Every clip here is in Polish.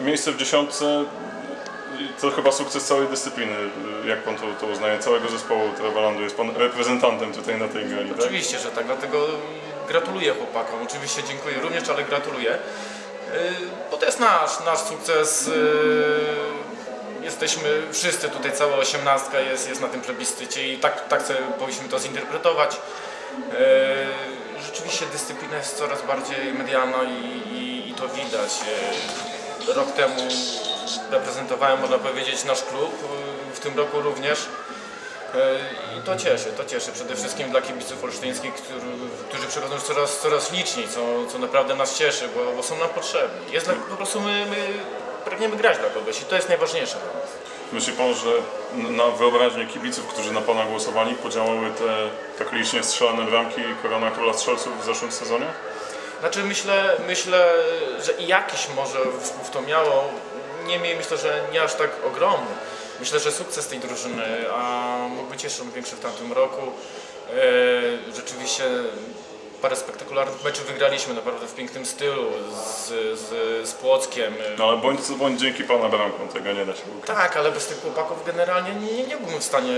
miejsce w dziesiątce to chyba sukces całej dyscypliny. Jak pan to, to uznaje? Całego zespołu Trevalandu jest pan reprezentantem tutaj na tej gali, tak? Oczywiście, że tak, dlatego gratuluję chłopakom. Oczywiście dziękuję również, ale gratuluję. Yy, Bo to jest nasz, nasz sukces. Yy, Jesteśmy wszyscy tutaj, cała osiemnastka jest, jest na tym plebiscycie i tak, tak sobie powinniśmy to zinterpretować. Yy, Rzeczywiście dyscyplina jest coraz bardziej medialna i, i, i to widać. Rok temu reprezentowałem, można powiedzieć, nasz klub, yy, w tym roku również. E, I to cieszy, to cieszy przede wszystkim dla kibiców olsztyńskich, którzy, którzy przychodzą coraz, coraz liczniej, co, co naprawdę nas cieszy, bo, bo są nam potrzebni. Jest dla, po prostu my, my pragniemy grać dla kogoś i to jest najważniejsze dla nas. Myśli pan, że na wyobraźnię kibiców, którzy na pana głosowali, podziałały te tak licznie strzelane bramki korona króla strzelców w zeszłym sezonie? Znaczy myślę, myślę, że i jakiś może wpływ to miało, niemniej myślę, że nie aż tak ogromny. Myślę, że sukces tej drużyny, a mógł być jeszcze większy w tamtym roku. E, rzeczywiście parę spektakularnych meczów wygraliśmy naprawdę w pięknym stylu z, z, z Płockiem. No ale bądź co bądź dzięki pana bramkom tego nie da się ukryć. Tak, ale bez tych chłopaków generalnie nie, nie byłbym w stanie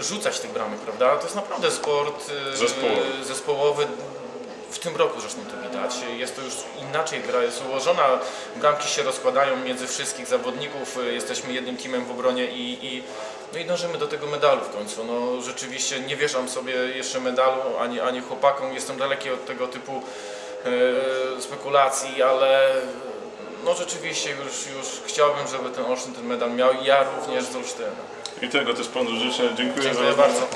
rzucać tych bramek, prawda? To jest naprawdę sport e, Zespołowy. zespołowy. Tym roku zresztą to widać. Jest to już inaczej gra jest ułożona. Bramki się rozkładają między wszystkich zawodników. Jesteśmy jednym teamem w obronie i, i, no i dążymy do tego medalu w końcu. No, rzeczywiście nie wieszam sobie jeszcze medalu ani, ani chłopakom. Jestem daleki od tego typu e, spekulacji, ale no rzeczywiście już, już chciałbym, żeby ten Olsztyn ten medal miał i ja również z Olsztyna. I tego też panu życzę. Dziękuję, Dziękuję rozmowę. bardzo.